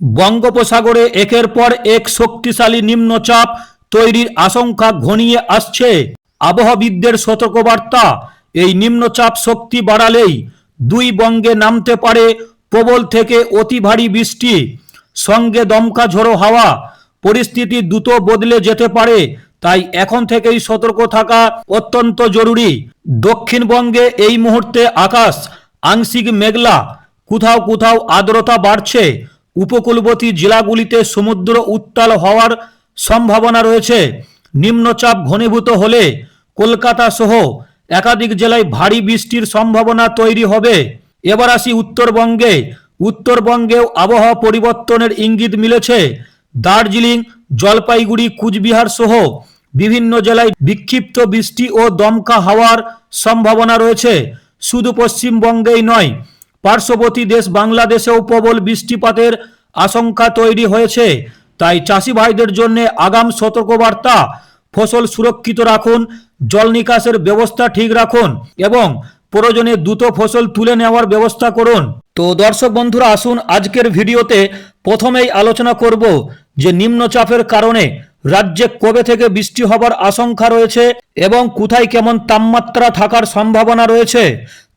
বঙ্গোপসাগরে একের পর এক শক্তিশালী নিম্নচাপ তৈরির আশঙ্কা ঘনিয়ে আসছে। আবহাওয়াবিদদের সতর্কবার্তা, এই নিম্নচাপ শক্তি বাড়ালেই দুই বঙ্গে নামতে পারে প্রবল থেকে অতি ভারী বৃষ্টি। সঙ্গে দমকা ঝোড়ো হাওয়া, পরিস্থিতি দ্রুত বদলে যেতে পারে, তাই এখন থেকেই সতর্ক থাকা অত্যন্ত জরুরি। দক্ষিণবঙ্গে এই মুহূর্তে আকাশ, আংশিক মেঘলা, কোথাও কোথাও আর্দ্রতা বাড়ছে উপকূলবর্তী জেলাগুলিতে সমুদ্র উত্তাল হওয়ার সম্ভাবনা রয়েছে। নিম্নচাপ ঘনীভূত হলে কলকাতা সহ একাধিক জেলায় ভারী বৃষ্টির সম্ভাবনা তৈরি হবে। এবার আসি উত্তরবঙ্গে। উত্তরবঙ্গেও আবহাওয়া পরিবর্তনের ইঙ্গিত মিলেছে। দার্জিলিং, জলপাইগুড়ি, কুচবিহার সহ বিভিন্ন জেলায় বিক্ষিপ্ত বৃষ্টি ও দমকা হাওয়ার সম্ভাবনা রয়েছে। শুধু পশ্চিমবঙ্গেই নয় পার্শ্ববর্তী দেশ বাংলাদেশেও প্রবল বৃষ্টিপাতের আশঙ্কা তৈরি হয়েছে। তাই চাষি ভাইদের জন্য আগাম সতর্কবার্তা, ফসল সুরক্ষিত রাখুন, জল নিকাশের ব্যবস্থা ঠিক রাখুন এবং প্রয়োজনে দ্রুত ফসল তুলে নেওয়ার ব্যবস্থা করুন। তো দর্শক বন্ধুরা, আসুন আজকের ভিডিওতে প্রথমেই আলোচনা করব যে নিম্নচাপের কারণে রাজ্যে কবে থেকে বৃষ্টি হবার আশঙ্কা রয়েছে এবং কোথায় কেমন তাপমাত্রা থাকার সম্ভাবনা রয়েছে।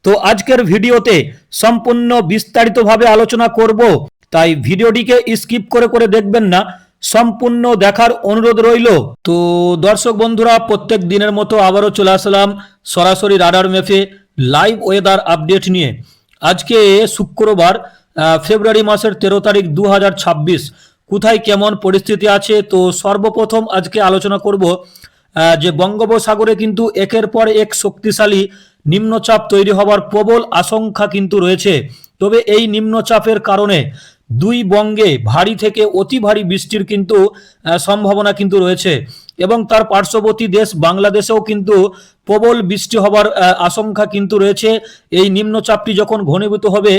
তো আজকের ভিডিওতে সম্পূর্ণ বিস্তারিতভাবে আলোচনা করব। তাই ভিডিওটিকে স্কিপ করে করে দেখবেন না, সম্পূর্ণ দেখার অনুরোধ রইল। তো দর্শক বন্ধুরা, প্রত্যেক দিনের মতো আবারও চলে আসলাম সরাসরি রাডার ম্যাপে লাইভ ওয়েদার আপডেট নিয়ে। আজকে শুক্রবার ফেব্রুয়ারি মাসের তেরো তারিখ দু হাজার ছাব্বিশ। কোথায় কেমন পরিস্থিতি আছে? তো সর্বপ্রথম আজকে আলোচনা করব যে বঙ্গোপসাগরে কিন্তু একের পর এক শক্তিশালী নিম্নচাপ তৈরি হবার প্রবল আশঙ্কা কিন্তু রয়েছে। তবে এই নিম্নচাপের কারণে দুই বঙ্গে ভারী থেকে অতি ভারী বৃষ্টির কিন্তু সম্ভাবনা কিন্তু রয়েছে এবং তার পার্শ্ববর্তী দেশ বাংলাদেশেও কিন্তু প্রবল বৃষ্টি হবার আশঙ্কা কিন্তু রয়েছে। এই নিম্নচাপটি যখন ঘনীভূত হবে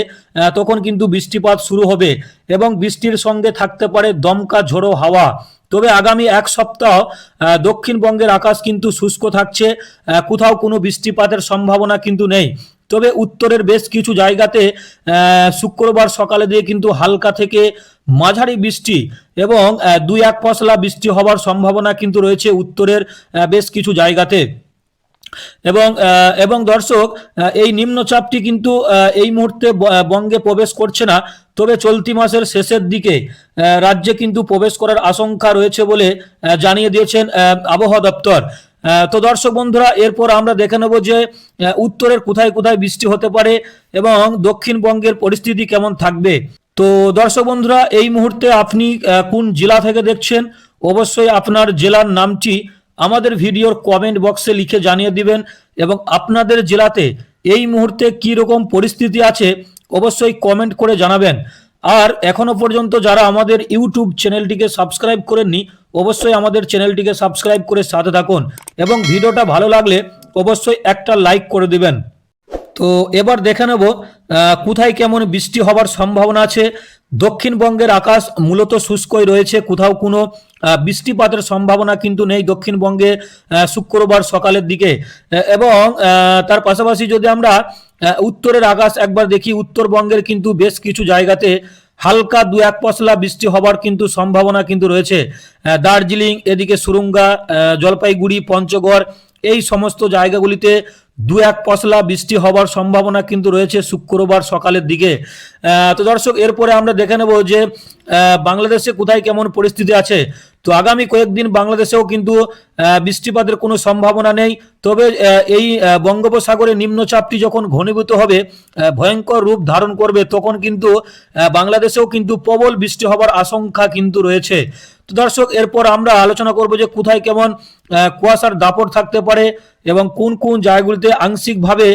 তখন কিন্তু বৃষ্টিপাত শুরু হবে এবং বৃষ্টির সঙ্গে থাকতে পারে দমকা ঝোড়ো হাওয়া। তবে আগামী এক সপ্তাহ দক্ষিণবঙ্গের আকাশ কিন্তু শুষ্ক থাকছে কোথাও কোনো বৃষ্টিপাতের সম্ভাবনা কিন্তু নেই। তবে উত্তরের বেশ কিছু জায়গাতে শুক্রবার সকালে দিয়ে কিন্তু হালকা থেকে মাঝারি বৃষ্টি এবং দুই এক পশলা বৃষ্টি হওয়ার সম্ভাবনা কিন্তু রয়েছে উত্তরের বেশ কিছু জায়গাতে। এবং এবং দর্শক এই নিম্নচাপটি কিন্তু এই মুহূর্তে বঙ্গে প্রবেশ করছে না। তবে চলতি মাসের শেষের দিকে রাজ্যে কিন্তু প্রবেশ করার আশঙ্কা রয়েছে বলে জানিয়ে দিয়েছেন আবহাওয়া দপ্তর। তো দর্শক বন্ধুরা, এরপর আমরা দেখে নেব যে উত্তরের কোথায় কোথায় বৃষ্টি হতে পারে এবং দক্ষিণবঙ্গের পরিস্থিতি কেমন থাকবে। তো দর্শক বন্ধুরা, এই মুহূর্তে আপনি কোন জেলা থেকে দেখছেন? অবশ্যই আপনার জেলার নামটি আমাদের ভিডিওর কমেন্ট বক্সে লিখে জানিয়ে দিবেন এবং আপনাদের জেলাতে এই মুহূর্তে কি রকম পরিস্থিতি আছে অবশ্যই কমেন্ট করে জানাবেন। আর এখনও পর্যন্ত যারা আমাদের ইউটিউব চ্যানেলটিকে সাবস্ক্রাইব করেননি, অবশ্যই আমাদের চ্যানেলটিকে সাবস্ক্রাইব করে সাথে থাকুন এবং ভিডিওটা ভালো লাগলে অবশ্যই একটা লাইক করে দিবেন। তো এবার দেখে নেব কোথায় কেমন বৃষ্টি হবার সম্ভাবনা আছে। দক্ষিণবঙ্গের আকাশ মূলত শুষ্কই রয়েছে, কোথাও কোনো বৃষ্টিপাতের সম্ভাবনা কিন্তু নেই দক্ষিণবঙ্গে শুক্রবার সকালের দিকে। এবং তার পাশাপাশি যদি আমরা উত্তরের আকাশ একবার দেখি, উত্তরবঙ্গের কিন্তু বেশ কিছু জায়গাতে হালকা দু এক পশলা বৃষ্টি হবার কিন্তু সম্ভাবনা কিন্তু রয়েছে। দার্জিলিং, এদিকে সুরুঙ্গা জলপাইগুড়ি, পঞ্চগড়, এই সমস্ত জায়গাগুলিতে দু এক পশলা বৃষ্টি হবার সম্ভাবনা কিন্তু রয়েছে শুক্রবার সকালের দিকে। তো দর্শক, এরপরে আমরা দেখে নেব যে বাংলাদেশে কোথায় কেমন পরিস্থিতি আছে। তো আগামী কয়েকদিন বাংলাদেশেও কিন্তু বৃষ্টিপাতের কোনো সম্ভাবনা নেই। তবে এই বঙ্গোপসাগরে নিম্নচাপটি যখন ঘনীভূত হবে ভয়ঙ্কর রূপ ধারণ করবে, তখন কিন্তু বাংলাদেশেও কিন্তু প্রবল বৃষ্টি হবার আশঙ্কা কিন্তু রয়েছে। তো দর্শক, এরপর আমরা আলোচনা করব যে কোথায় কেমন কুয়াশার দাপট থাকতে পারে এবং কোন কোন জায়গাগুলিতে আংশিকভাবে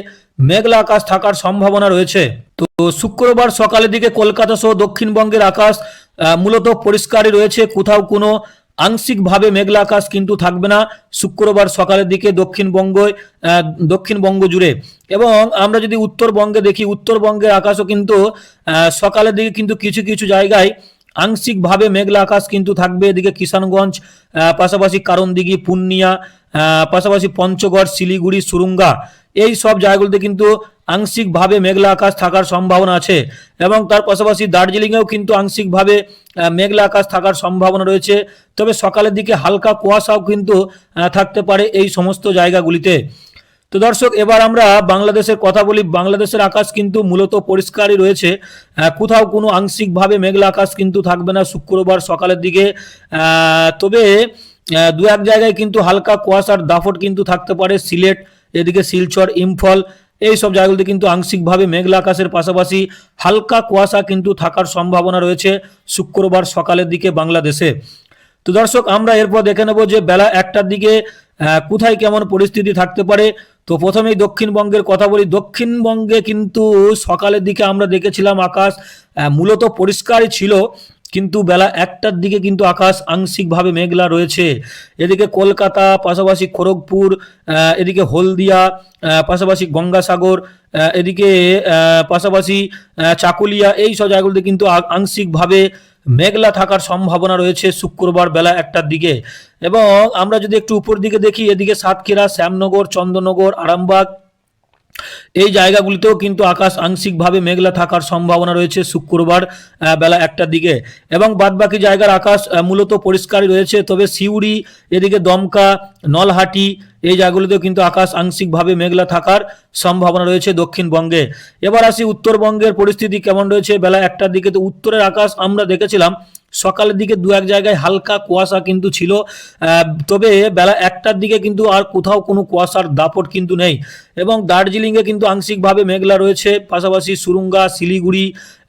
মেঘলা আকাশ থাকার সম্ভাবনা রয়েছে। তো শুক্রবার সকালের দিকে কলকাতা সহ দক্ষিণবঙ্গের আকাশ মূলত পরিষ্কারই রয়েছে, কোথাও কোনো আংশিকভাবে মেঘলা আকাশ কিন্তু থাকবে না শুক্রবার সকালের দিকে দক্ষিণবঙ্গ দক্ষিণবঙ্গ জুড়ে। এবং আমরা যদি উত্তরবঙ্গে দেখি, উত্তরবঙ্গের আকাশও কিন্তু সকালের দিকে কিন্তু কিছু কিছু জায়গায় আংশিকভাবে মেঘলা আকাশ কিন্তু থাকবে। এদিকে কিষানগঞ্জ পাশাপাশি কারণদিঘি, পূর্ণিয়া পাশাপাশি পঞ্চগড়, শিলিগুড়ি, সুরুঙ্গা, এই সব জায়গাগুলোতে কিন্তু আংশিকভাবে মেঘলা আকাশ থাকার সম্ভাবনা আছে এবং তার পাশাপাশি দার্জিলিংয়েও কিন্তু আংশিকভাবে মেঘলা আকাশ থাকার সম্ভাবনা রয়েছে। তবে সকালের দিকে হালকা কুয়াশাও কিন্তু থাকতে পারে এই সমস্ত জায়গাগুলিতে। তো দর্শক, এবার আমরা বাংলাদেশের কথা বলি। বাংলাদেশের আকাশ কিন্তু মূলত পরিষ্কারই রয়েছে। কোথাও কোনো আংশিকভাবে মেঘলা আকাশ কিন্তু থাকবে না শুক্রবার সকালের দিকে। তবে দু এক জায়গায় কিন্তু হালকা কুয়াশার দাফট কিন্তু থাকতে পারে। সিলেট, এদিকে শিলচর, ইম্ফল, এই সব জায়গাগুলিতে কিন্তু আংশিকভাবে মেঘলা আকাশের পাশাপাশি হালকা কুয়াশা কিন্তু থাকার সম্ভাবনা রয়েছে শুক্রবার সকালের দিকে বাংলাদেশে। তো দর্শক, আমরা এরপর দেখে নেব যে বেলা একটার দিকে কোথায় কেমন পরিস্থিতি থাকতে পারে। তো প্রথমেই দক্ষিণবঙ্গের কথা বলি। দক্ষিণবঙ্গে কিন্তু সকালের দিকে আমরা দেখেছিলাম আকাশ মূলত পরিষ্কারই ছিল, কিন্তু বেলা একটার দিকে কিন্তু আকাশ আংশিকভাবে মেঘলা রয়েছে। এদিকে কলকাতা, পাশাপাশি খড়গপুর এদিকে হলদিয়া পাশাপাশি গঙ্গাসাগর এদিকে পাশাপাশি চাকুলিয়া, এই সব জায়গাগুলোতে কিন্তু আংশিকভাবে মেঘলা থাকার সম্ভাবনা রয়েছে শুক্রবার বেলা একটার দিকে। এবং আমরা যদি একটু উপর দিকে দেখি, এদিকে সাতক্ষীরা, শ্যামনগর, চন্দ্রনগর, আরামবাগ এই জায়গাগুলিতেও কিন্তু আকাশ আংশিকভাবে মেঘলা থাকার সম্ভাবনা রয়েছে শুক্রবার বেলা একটার দিকে। এবং বাদবাকি জায়গার আকাশ মূলত পরিষ্কারই রয়েছে। তবে সিউড়ি, এদিকে দমকা, নলহাটি, এই জায়গাগুলিতেও কিন্তু আকাশ আংশিকভাবে মেঘলা থাকার সম্ভাবনা রয়েছে দক্ষিণবঙ্গে। এবার আসি উত্তরবঙ্গের পরিস্থিতি কেমন রয়েছে? বেলা একটার দিকে তো উত্তরের আকাশ আমরা দেখেছিলাম সকালের দিকে দু এক জায়গায় হালকা কুয়াশা কিন্তু ছিল। তবে বেলা একটার দিকে কিন্তু আর কোথাও কোনো কুয়াশার দাপট কিন্তু নেই। এবং দার্জিলিংয়ে কিন্তু আংশিকভাবে মেঘলা রয়েছে। পাশাপাশি সুরুঙ্গা, শিলিগুড়ি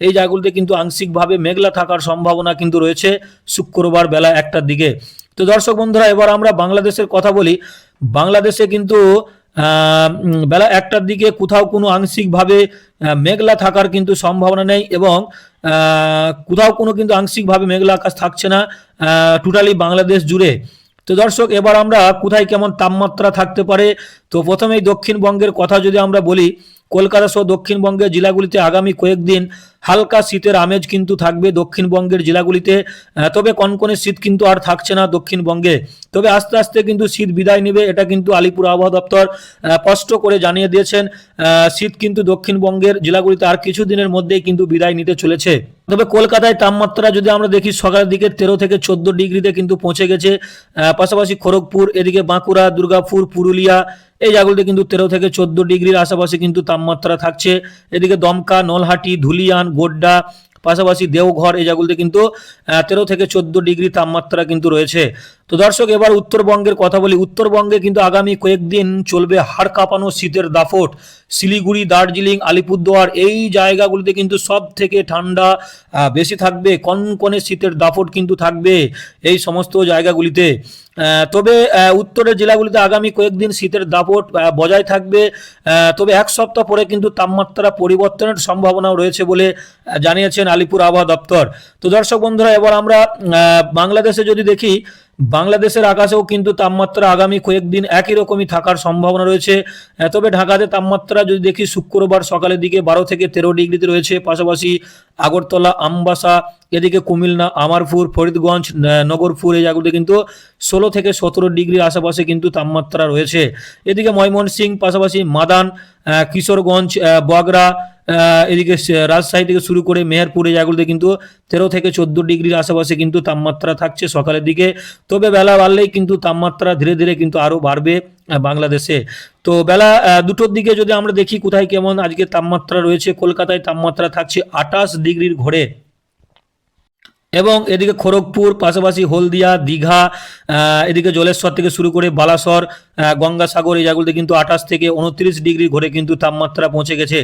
এই জায়গাগুলিতে কিন্তু আংশিকভাবে মেঘলা থাকার সম্ভাবনা কিন্তু রয়েছে শুক্রবার বেলা একটার দিকে। তো দর্শক বন্ধুরা, এবার আমরা বাংলাদেশের কথা বলি। বাংলাদেশে কিন্তু বেলা একটার দিকে কোথাও কোনো আংশিকভাবে মেঘলা থাকার কিন্তু সম্ভাবনা নেই এবং কোথাও কোনো কিন্তু আংশিকভাবে মেঘলা আকাশ থাকছে না টোটালি বাংলাদেশ জুড়ে। তো দর্শক, এবার আমরা কোথায় কেমন তাপমাত্রা থাকতে পারে? তো প্রথমেই দক্ষিণবঙ্গের কথা যদি আমরা বলি, কলকাতা সহ দক্ষিণবঙ্গের জেলাগুলিতে আগামী কয়েকদিন হালকা শীতের আমেজ কিন্তু থাকবে দক্ষিণবঙ্গের জেলাগুলিতে। তবে কনকনে শীত কিন্তু আর থাকছে না দক্ষিণবঙ্গে। তবে আস্তে আস্তে কিন্তু শীত বিদায় নেবে, এটা কিন্তু আলিপুর আবহাওয়া দপ্তর স্পষ্ট করে জানিয়ে দিয়েছেন। শীত কিন্তু দক্ষিণবঙ্গের জেলাগুলিতে আর কিছু দিনের মধ্যেই কিন্তু বিদায় নিতে চলেছে। তবে কলকাতায় তাপমাত্রা যদি আমরা দেখি, সকালের দিকে তেরো থেকে চোদ্দ ডিগ্রিতে কিন্তু পৌঁছে গেছে। পাশাপাশি খড়গপুর, এদিকে বাঁকুড়া, দুর্গাপুর, পুরুলিয়া, এই জায়গাগুলিতে কিন্তু তেরো থেকে চোদ্দ ডিগ্রির আশেপাশে কিন্তু তাপমাত্রা থাকছে। এদিকে দমকা, নলহাটি, ধুলিয়ান গোড্ডা পাশাপাশি দেওঘর এই জায়গাগুলিতে কিন্তু তেরো থেকে চোদ্দ ডিগ্রি তাপমাত্রা কিন্তু রয়েছে। তো দর্শক, এবার উত্তরবঙ্গের কথা বলি। উত্তরবঙ্গে কিন্তু আগামী কয়েকদিন চলবে হাড় কাঁপানো শীতের দাফট শিলিগুড়ি, দার্জিলিং, আলিপুরদুয়ার এই জায়গাগুলিতে কিন্তু সব থেকে ঠান্ডা বেশি থাকবে। কনকনে শীতের দাফট কিন্তু থাকবে এই সমস্ত জায়গাগুলিতে। তবে উত্তরের জেলাগুলিতে আগামী কয়েকদিন শীতের দাপট বজায় থাকবে। তবে এক সপ্তাহ পরে কিন্তু তাপমাত্রা পরিবর্তনের সম্ভাবনাও রয়েছে বলে জানিয়েছেন আলিপুর আবহাওয়া দপ্তর। তো দর্শক বন্ধুরা, এবার আমরা বাংলাদেশে যদি দেখি বাংলাদেশের আকাশেও কিন্তু তাপমাত্রা আগামী কয়েকদিন একই রকমই থাকার সম্ভাবনা রয়েছে। তবে ঢাকাতে তাপমাত্রা যদি দেখি শুক্রবার সকালের দিকে বারো থেকে তেরো ডিগ্রিতে রয়েছে। পাশাপাশি আগরতলা, আমবাসা এদিকে কুমিল্লা, আমারপুর, ফরিদগঞ্জ নগরপুর, এই জায়গাগুলোতে কিন্তু ষোলো থেকে সতেরো ডিগ্রির আশেপাশে কিন্তু তাপমাত্রা রয়েছে। এদিকে ময়মনসিং পাশাপাশি মাদান কিশোরগঞ্জ বগরা এদিকে রাজশাহী থেকে শুরু করে মেহেরপুর, এই জায়গাগুলোতে কিন্তু তেরো থেকে চোদ্দ ডিগ্রির আশেপাশে কিন্তু তাপমাত্রা থাকছে সকালের দিকে। তবে বেলা বাড়লেই কিন্তু তাপমাত্রা ধীরে ধীরে কিন্তু আরও বাড়বে বাংলাদেশে। তো বেলা দুটোর দিকে যদি আমরা দেখি কোথায় কেমন আজকে তাপমাত্রা রয়েছে, কলকাতায় তাপমাত্রা থাকছে আঠাশ ডিগ্রির ঘরে। এবং এদিকে খড়গপুর, পাশাপাশি হলদিয়া, দীঘা এদিকে জলেশ্বর থেকে শুরু করে বালাসর গঙ্গাসাগর, এই জায়গাগুলোতে কিন্তু আঠাশ থেকে উনত্রিশ ডিগ্রি ঘরে কিন্তু তাপমাত্রা পৌঁছে গেছে।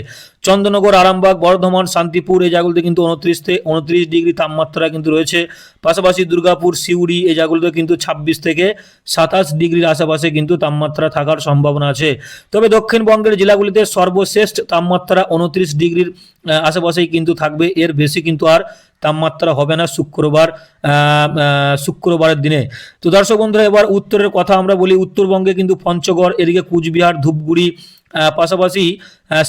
চন্দ্রনগর, আরামবাগ, বর্ধমান, শান্তিপুর, এই জায়গাগুলোতে কিন্তু উনত্রিশ থেকে উনত্রিশ ডিগ্রি তাপমাত্রা কিন্তু রয়েছে। পাশাপাশি দুর্গাপুর, সিউড়ি, এই জায়গাগুলোতে কিন্তু ছাব্বিশ থেকে সাতাশ ডিগ্রির আশেপাশে কিন্তু তাপমাত্রা থাকার সম্ভাবনা আছে। তবে দক্ষিণবঙ্গের জেলাগুলিতে সর্বশ্রেষ্ঠ তাপমাত্রা উনত্রিশ ডিগ্রির আশেপাশেই কিন্তু থাকবে। এর বেশি কিন্তু আর তাপমাত্রা হবে না শুক্রবার শুক্রবারের দিনে। তো দর্শক বন্ধুরা, এবার উত্তরের কথা আমরা বলি। উত্তরবঙ্গে কিন্তু পঞ্চগড়, এদিকে কুচবিহার, ধূপগুড়ি পাশাপাশি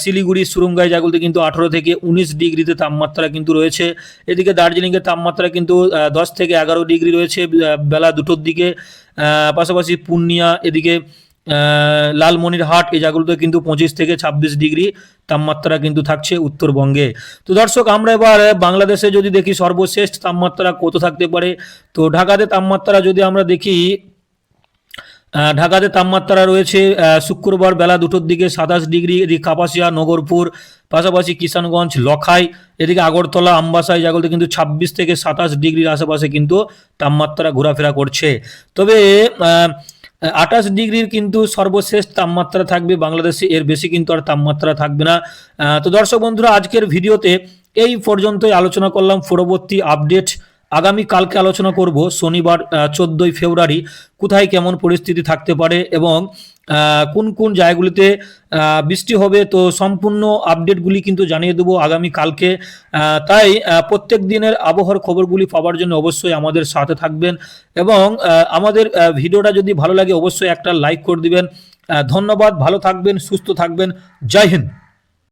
শিলিগুড়ি সুরঙ্গাই জাগুলিতে কিন্তু আঠারো থেকে উনিশ ডিগ্রিতে তাপমাত্রা কিন্তু রয়েছে। এদিকে দার্জিলিংয়ের তাপমাত্রা কিন্তু দশ থেকে এগারো ডিগ্রি রয়েছে বেলা দুটোর দিকে। পাশাপাশি পূর্ণিয়া, এদিকে লালমনিরহাট, এই জায়গাগুলোতে কিন্তু পঁচিশ থেকে ছাব্বিশ ডিগ্রি তাপমাত্রা কিন্তু থাকছে উত্তরবঙ্গে। তো দর্শক, আমরা এবার বাংলাদেশে যদি দেখি সর্বশেষ তাপমাত্রা কত থাকতে পারে, তো ঢাকাতে তাপমাত্রা যদি আমরা দেখি ঢাকাতে তাপমাত্রা রয়েছে শুক্রবার বেলা দুটোর দিকে সাতাশ ডিগ্রি, এদিকে কাপাসিয়া, নগরপুর, পাশাপাশি কিষানগঞ্জ, লখাই, এদিকে আগরতলা, আমবাসা, এই জায়গাগুলোতে কিন্তু ছাব্বিশ থেকে সাতাশ ডিগ্রির আশেপাশে কিন্তু তাপমাত্রা ঘোরাফেরা করছে। তবে আঠাশ ডিগ্রির কিন্তু সর্বশেষ তাপমাত্রা থাকবে, বাংলাদেশে এর বেশি কিন্তু আর তাপমাত্রা থাকবে না। তো দর্শক বন্ধুরা, আজকের ভিডিওতে এই পর্যন্তই আলোচনা করলাম। পরবর্তী আপডেট আগামী কালকে আলোচনা করব, শনিবার চোদ্দোই ফেব্রুয়ারি। কোথায় কেমন পরিস্থিতি থাকতে পারে এবং কোন কোন জায়গাগুলিতে বৃষ্টি হবে, তো সম্পূর্ণ আপডেটগুলি কিন্তু জানিয়ে দেবো আগামী কালকে। তাই প্রত্যেক দিনের আবহাওয়ার খবরগুলি পাওয়ার জন্য অবশ্যই আমাদের সাথে থাকবেন এবং আমাদের ভিডিওটা যদি ভালো লাগে অবশ্যই একটা লাইক করে দিবেন। ধন্যবাদ, ভালো থাকবেন, সুস্থ থাকবেন। জয় হিন্দ।